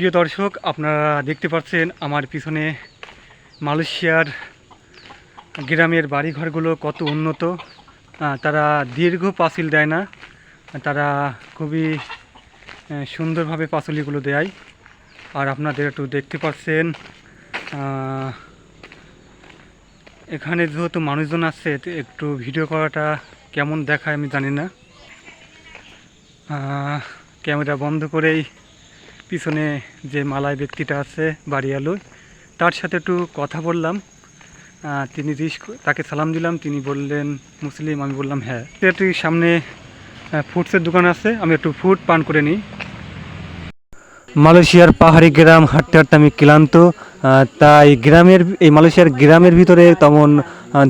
প্রিয় দর্শক, আপনারা দেখতে পাচ্ছেন আমার পিছনে মালয়েশিয়ার গ্রামের বাড়িঘরগুলো কত উন্নত। তারা দীর্ঘ পাঁচিল দেয় না, তারা খুবই সুন্দরভাবে পাঁচলিগুলো দেয়। আর আপনাদের একটু দেখতে পাচ্ছেন এখানে যেহেতু মানুষজন আছে একটু ভিডিও করাটা কেমন দেখায় আমি জানি না। ক্যামেরা বন্ধ করেই পিছনে যে মালায় ব্যক্তিটা আছে বাড়ি আলু তার সাথে একটু কথা বললাম। তিনি রিস্ক তাকে সালাম দিলাম। তিনি বললেন, মুসলিম? আমি বললাম হ্যাঁ। একটু সামনে ফুডসের দোকান আছে। আমি একটু ফুড পান করে নিই। মালয়েশিয়ার পাহাড়ি গ্রাম হাঁটতে হাঁটতে আমি ক্লান্ত। তাই গ্রামের এই মালয়েশিয়ার গ্রামের ভিতরে তেমন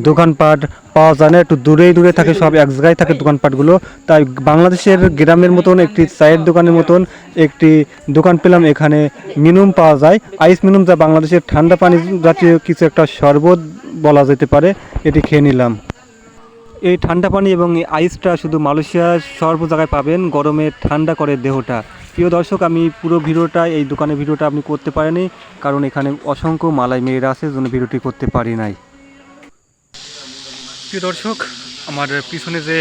দোকানপাট পাওয়া যায় না। একটু দূরেই দূরে থাকে সব, এক জায়গায় থাকে দোকানপাটগুলো। তাই বাংলাদেশের গ্রামের মতন একটি চায়ের দোকানের মতন একটি দোকান পেলাম। এখানে মিনুম পাওয়া যায়। আইস মিনুম যা বাংলাদেশের ঠান্ডা পানি জাতীয় কিছু একটা শরবত বলা যেতে পারে, এটি খেয়ে নিলাম। এই ঠান্ডা পানি এবং এই আইসটা শুধু মালয়েশিয়ার সর্ব জায়গায় পাবেন। গরমে ঠান্ডা করে দেহটা। প্রিয় দর্শক, আমি পুরো ভিডিওটা, এই দোকানের ভিডিওটা আপনি করতে পারেনি কারণ এখানে অসংখ্য মালাই মেয়েরা আছে জন্য ভিডিওটি করতে পারি নাই। প্রিয় দর্শক, আমার পিছনে যে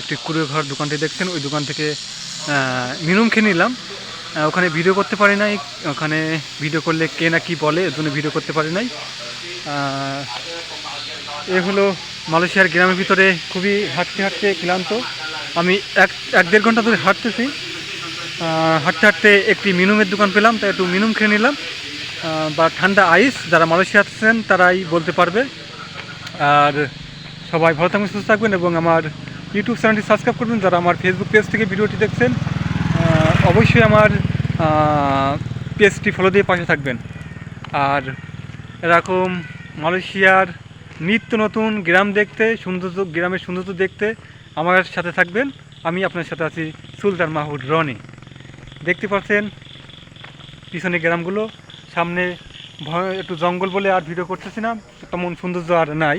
একটি কুড়ে ঘর দোকানটি দেখছেন, ওই দোকান থেকে মিনুম খেয়ে নিলাম। ওখানে ভিডিও করতে পারি নাই, ওখানে ভিডিও করলে কে না কি বলে, এর জন্য ভিডিও করতে পারি নাই। এ হলো মালয়েশিয়ার গ্রামের ভিতরে খুবই হাঁটতে হাঁটতে ক্লান্ত। আমি এক এক দেড় ঘণ্টা ধরে হাঁটতেছি হাঁটতে হাঁটতে একটি মিনুমের দোকান পেলাম, তাই একটু মিনুম খেয়ে নিলাম। বা ঠান্ডা আইস, যারা মালয়েশিয়া আছেন, তারাই বলতে পারবে। আর সবাই ভালো থাকবেন, সুস্থ থাকবেন, এবং আমার ইউটিউব চ্যানেলটি সাবস্ক্রাইব করবেন, যারা আমার ফেসবুক পেজ থেকে ভিডিওটি দেখছেন অবশ্যই আমার পেজটি ফলো দিয়ে পাশে থাকবেন। আর এরকম মালয়েশিয়ার নিত্য নতুন গ্রাম দেখতে, সৌন্দর্য, গ্রামের সৌন্দর্য দেখতে আমার সাথে থাকবেন। আমি আপনার সাথে আছি সুলতান মাহুদ রনি। দেখতে পাচ্ছেন পিছনে গ্রামগুলো। সামনে একটু জঙ্গল বলে আর ভিডিও করতেছি না। তেমন সৌন্দর্য আর নাই।